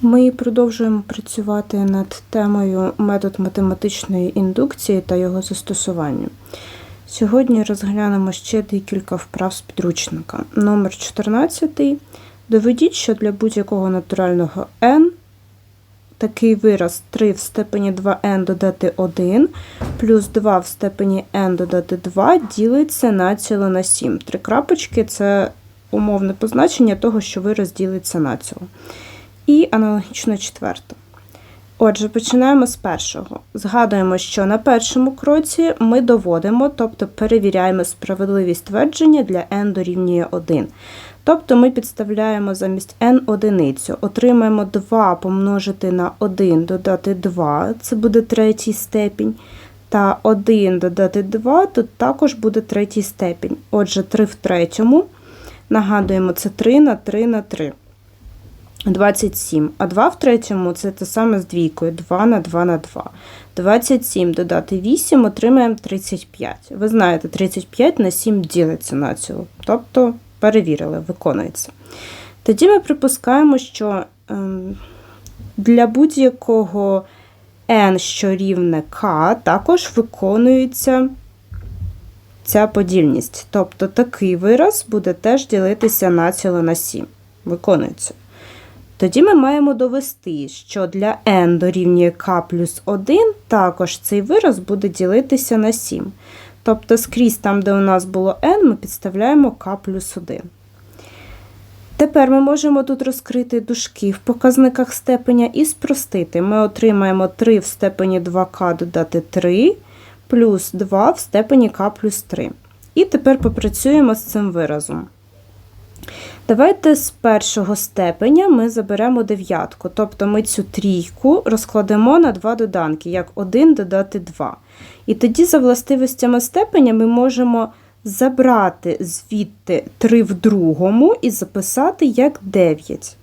Ми продовжуємо працювати над темою метод математичної індукції та його застосування. Сьогодні розглянемо ще декілька вправ з підручника. Номер 14. Доведіть, що для будь-якого натурального n такий вираз 3 в степені 2n додати 1 плюс 2 в степені n додати 2 ділиться націло на 7. Три крапочки це умовне позначення того, що вираз ділиться націло. І аналогічно четверте. Отже, починаємо з першого. Згадуємо, що на першому кроці ми доводимо, тобто перевіряємо справедливість твердження для n дорівнює 1. Тобто ми підставляємо замість n одиницю, отримаємо 2 помножити на 1 додати 2, це буде третій степінь. Та 1 додати 2, тут також буде третій степінь. Отже, 3 в третьому. Нагадуємо, це 3 на 3 на 3. 27. А 2 в третьому це те саме з двійкою 2 на 2 на 2. 27 додати 8, отримаємо 35. Ви знаєте, 35 на 7 ділиться на цілу. Тобто перевірили, виконується. Тоді ми припускаємо, що ем, для будь-якого n, що рівне k, також виконується ця подільність. Тобто такий вираз буде теж ділитися націло на 7. Виконується. Тоді ми маємо довести, що для n дорівнює k плюс 1 також цей вираз буде ділитися на 7. Тобто скрізь там, де у нас було n, ми підставляємо k плюс 1. Тепер ми можемо тут розкрити дужки в показниках степеня і спростити. Ми отримаємо 3 в степені 2k додати 3 плюс 2 в степені k плюс 3. І тепер попрацюємо з цим виразом. Давайте з першого степеня ми заберемо дев'ятку, тобто ми цю трійку розкладемо на два доданки, як 1 додати 2. І тоді, за властивостями степеня, ми можемо забрати звідти 3 в другому і записати як 9.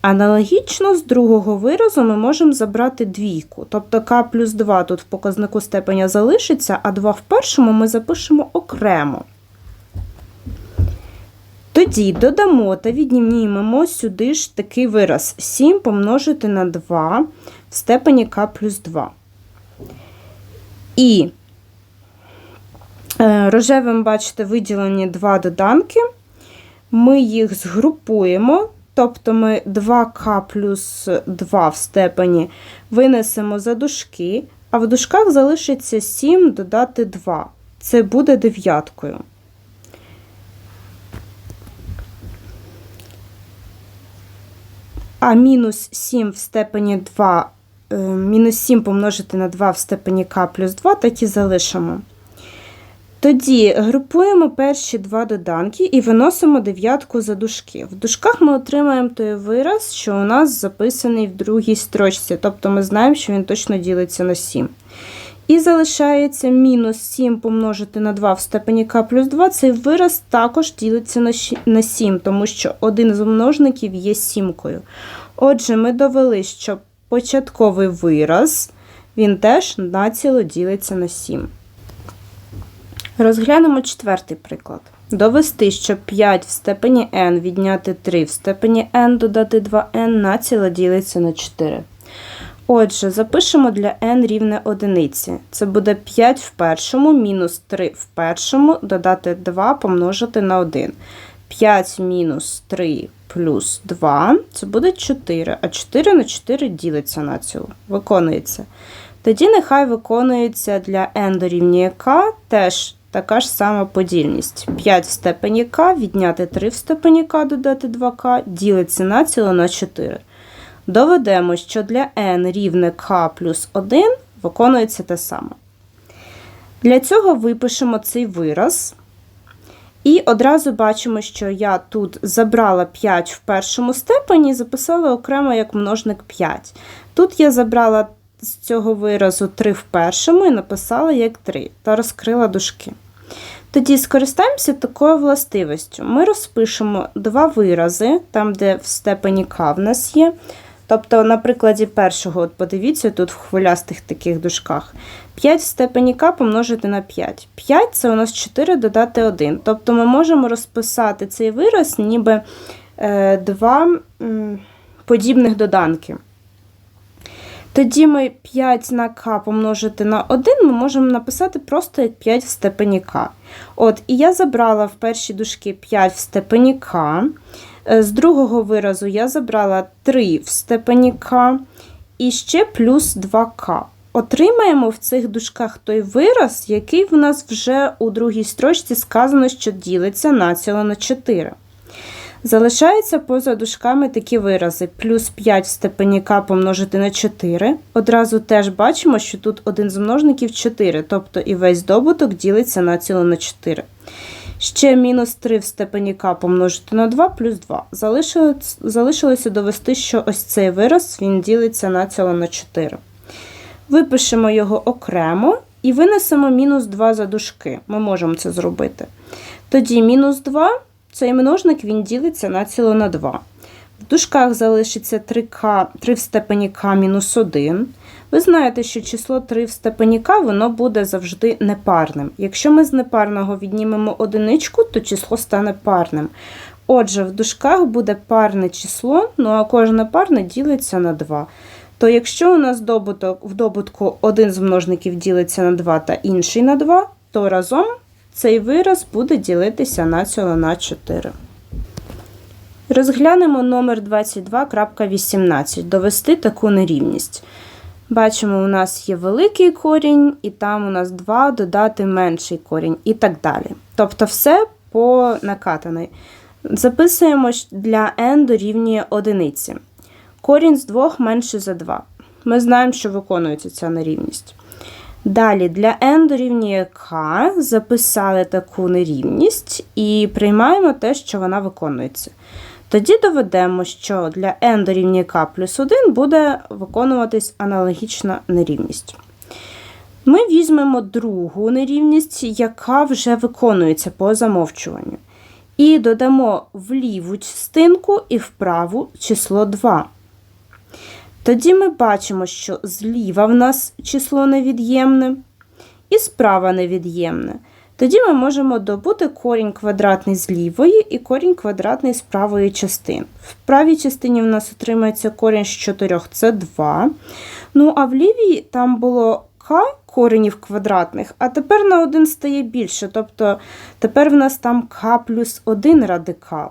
Аналогічно з другого виразу ми можемо забрати двійку, тобто k плюс 2 тут в показнику степеня залишиться, а 2 в першому ми запишемо окремо. Тоді додамо та віднімемо сюди ж такий вираз 7 помножити на 2 в степені k плюс 2. І е, рожевим, бачите, виділені два доданки. Ми їх згрупуємо, тобто ми 2k плюс 2 в степені винесемо за дужки, а в дужках залишиться 7 додати 2. Це буде дев'яткою. А мінус 7 в степені 2, е, мінус 7 помножити на 2 в степені k плюс 2, так і залишимо. Тоді групуємо перші два доданки і виносимо дев'ятку за дужки. В дужках ми отримаємо той вираз, що у нас записаний в другій строчці, тобто ми знаємо, що він точно ділиться на 7. І залишається мінус 7 помножити на 2 в степені k плюс 2. Цей вираз також ділиться на 7, тому що один з множників є сімкою. Отже, ми довели, що початковий вираз він теж націло ділиться на 7. Розглянемо четвертий приклад. Довести, що 5 в степені n відняти 3 в степені n додати 2n націло ділиться на 4. Отже, запишемо для n рівне одиниці. Це буде 5 в першому, мінус 3 в першому, додати 2 помножити на 1. 5 мінус 3 плюс 2 це буде 4, а 4 на 4 ділиться на цю, виконується. Тоді нехай виконується для n дорівнює k теж така ж сама подільність. 5 в степені k відняти 3 в степені k додати 2k ділиться націло на 4. Доведемо, що для n рівне k плюс 1 виконується те саме. Для цього випишемо цей вираз. І одразу бачимо, що я тут забрала 5 в першому степені і записала окремо як множник 5. Тут я забрала з цього виразу 3 в першому і написала як 3 та розкрила дужки. Тоді скористаємося такою властивістю. Ми розпишемо два вирази, там, де в степені К в нас є. Тобто, на прикладі першого, от подивіться, тут в хвилястих таких дужках. 5 в степені К помножити на 5. 5 це у нас 4 додати 1. Тобто ми можемо розписати цей вираз, ніби 2 подібних доданки. Тоді ми 5 на k помножити на 1 ми можемо написати просто як 5 в степені k. От, І я забрала в перші дужки 5 в степені k. Е, З другого виразу я забрала 3 в степені k і ще плюс 2k. Отримаємо в цих дужках той вираз, який в нас вже у другій строчці сказано, що ділиться націло на 4. Залишаються поза дужками такі вирази: плюс 5 в степені k помножити на 4. Одразу теж бачимо, що тут один з множників 4, тобто і весь добуток ділиться націло на 4. Ще мінус 3 в степені К помножити на 2 плюс 2. Залишилось, залишилося довести, що ось цей вираз він ділиться націло на 4. Випишемо його окремо і винесемо мінус 2 за дужки. Ми можемо це зробити. Тоді мінус 2, цей множник він ділиться націло на 2. В дужках залишиться 3k, 3 в степені k мінус 1. Ви знаєте, що число 3 в степені k воно буде завжди непарним. Якщо ми з непарного віднімемо одиничку, то число стане парним. Отже, в дужках буде парне число, ну а кожне парне ділиться на 2. То якщо у нас добуток, в добутку один з множників ділиться на 2 та інший на 2, то разом цей вираз буде ділитися націло на 4. Розглянемо номер 22.18. Довести таку нерівність. Бачимо, у нас є великий корінь, і там у нас 2 додати менший корінь, і так далі. Тобто все по накатаної. Записуємо для n дорівнює одиниці. Корінь з 2 менше за 2. Ми знаємо, що виконується ця нерівність. Далі для n дорівнює k записали таку нерівність і приймаємо те, що вона виконується. Тоді доведемо, що для n дорівнює k плюс 1 буде виконуватись аналогічна нерівність. Ми візьмемо другу нерівність, яка вже виконується по замовчуванню. І додамо в ліву частинку і в праву число 2. Тоді ми бачимо, що зліва в нас число невід'ємне і справа невід'ємне. Тоді ми можемо добути корінь квадратний з лівої і корінь квадратний з правої частини. В правій частині в нас отримається корінь з 4, це 2. Ну, а в лівій там було k коренів квадратних, а тепер на 1 стає більше. Тобто тепер в нас там k плюс 1 радикал.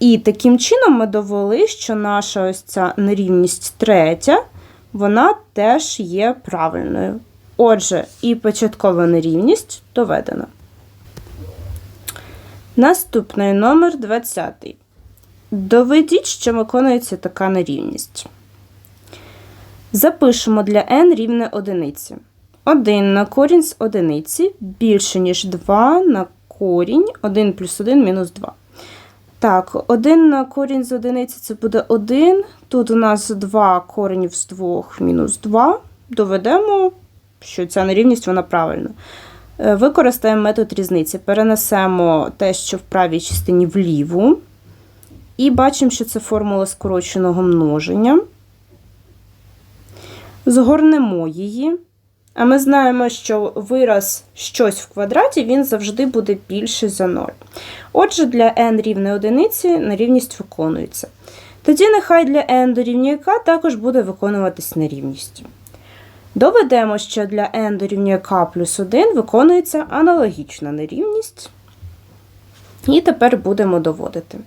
І таким чином ми довели, що наша ось ця нерівність третя, вона теж є правильною. Отже, і початкова нерівність доведена. Наступний номер 20. Доведіть, що виконується така нерівність. Запишемо для n рівне одиниці. 1 на корінь з одиниці більше, ніж 2 на корінь 1 плюс 1 мінус 2. Так, 1 на корінь з одиниці це буде 1. Тут у нас 2 коренів з 2 мінус 2. Доведемо, що ця нерівність вона правильна. Е, Використаємо метод різниці. Перенесемо те, що в правій частині в ліву. І бачимо, що це формула скороченого множення. Згорнемо її. А ми знаємо, що вираз щось в квадраті він завжди буде більший за 0. Отже, для n рівне одиниці нерівність виконується. Тоді нехай для n дорівнює k також буде виконуватись нерівність. Доведемо, що для n дорівнює k плюс 1 виконується аналогічна нерівність. І тепер будемо доводити.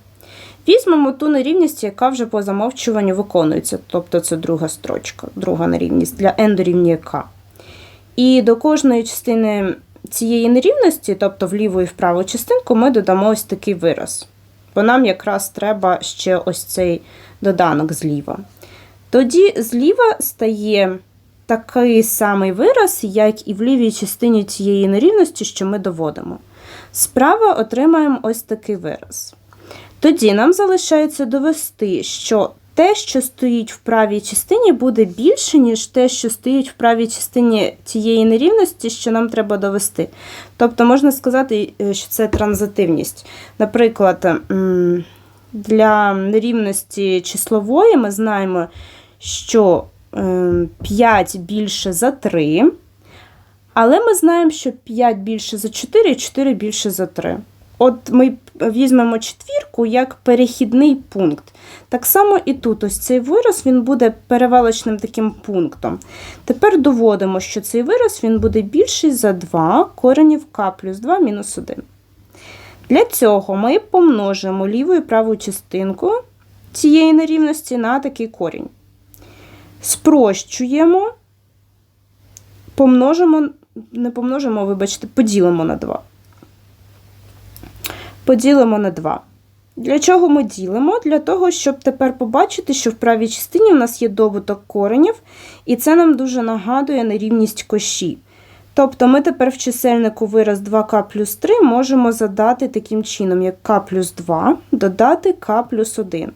Візьмемо ту нерівність, яка вже по замовчуванню виконується, тобто це друга строчка, друга нерівність для n дорівнює k. І до кожної частини цієї нерівності, тобто в ліву і в праву частинку, ми додамо ось такий вираз. Бо нам якраз треба ще ось цей доданок зліва. Тоді зліва стає такий самий вираз, як і в лівій частині цієї нерівності, що ми доводимо. Справа отримаємо ось такий вираз. Тоді нам залишається довести, що те, що стоїть в правій частині, буде більше, ніж те, що стоїть в правій частині цієї нерівності, що нам треба довести. Тобто можна сказати, е, що це транзитивність. Наприклад, для нерівності числової ми знаємо, що 5 більше за 3, але ми знаємо, що 5 більше за 4 і 4 більше за 3. От ми візьмемо четвірку як перехідний пункт. Так само і тут ось цей вираз він буде перевалочним таким пунктом. Тепер доводимо, що цей вираз він буде більший за 2 коренів k плюс 2 мінус 1. Для цього ми помножимо ліву і праву частинку цієї нерівності на такий корінь. Спрощуємо, помножимо, не помножимо, вибачте, поділимо на 2. Поділимо на 2. Для чого ми ділимо? Для того, щоб тепер побачити, що в правій частині у нас є добуток коренів, і це нам дуже нагадує нерівність коші. Тобто ми тепер в чисельнику вираз 2к плюс 3 можемо задати таким чином, як k плюс 2 додати k плюс 1.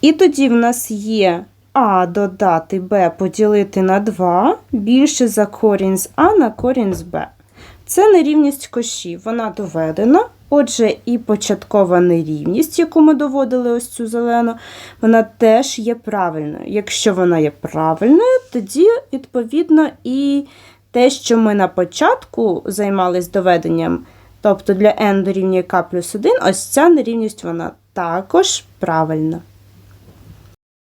І тоді в нас є а додати b поділити на 2 більше за корінь з а на корінь з b. Це нерівність коші, вона доведена. Отже, і початкова нерівність, яку ми доводили ось цю зелену, вона теж є правильною. Якщо вона є правильною, тоді, відповідно, і те, що ми на початку займались доведенням, тобто для n дорівнює k плюс 1, ось ця нерівність вона також правильна.